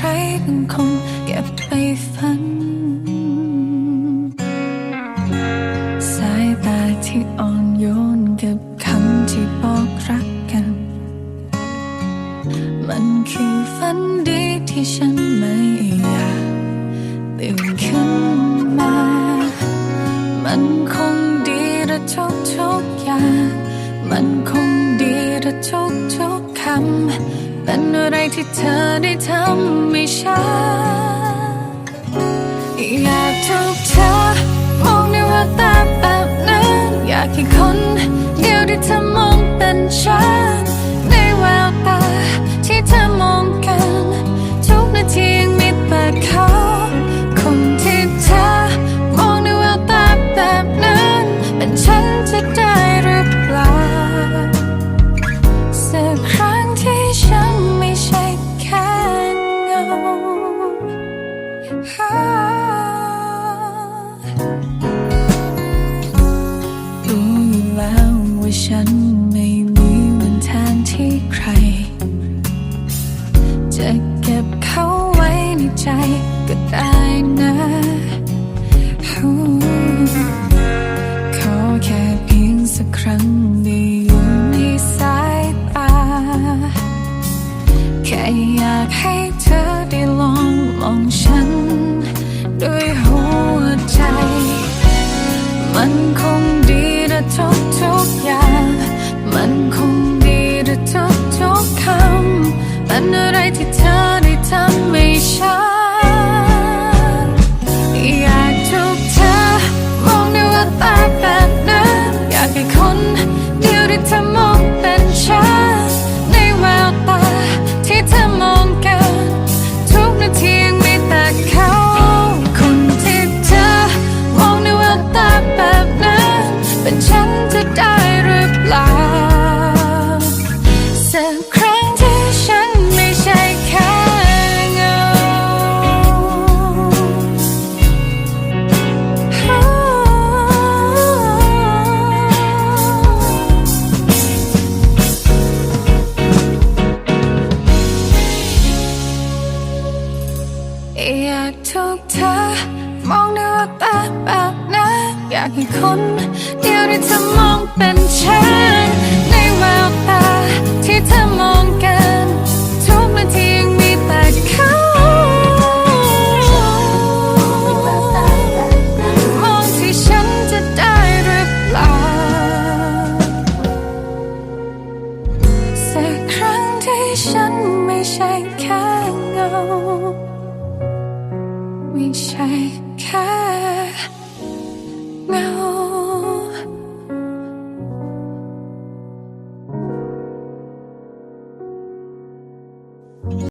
ใครเป็นคนเก็บไปฝัน สายตาที่อ่อนโยนกับคำที่บอกรักกัน มันคือฝันดีที่ฉันไม่อยากตื่นขึ้นมา มันคงดีระทุกทุกอย่าง มันคงดีระทุกทุกคำ ที่เธอได้ทำให้ฉันอยากถูกเธอมองในแววตาแบบนั้น อยากให้คนเดียวที่เธอมองเป็นฉัน รู้อยู่แล้วว่าฉันไม่มีวันแทนที่ใคร จะเก็บเขาไว้ในใจก็ได้นะขอแค่เพียงสักครั้งได้อยู่ในสายตา แค่อยากให้เธอได้ลองมองฉัน ด้วยหัวใจ มันคง ฉันไม่ใช่แค่เงา อยากถูกเธอ มองในแววตาแบบนั้นอยากให้คน เดียวที่เธอมองเป็นฉัน inside.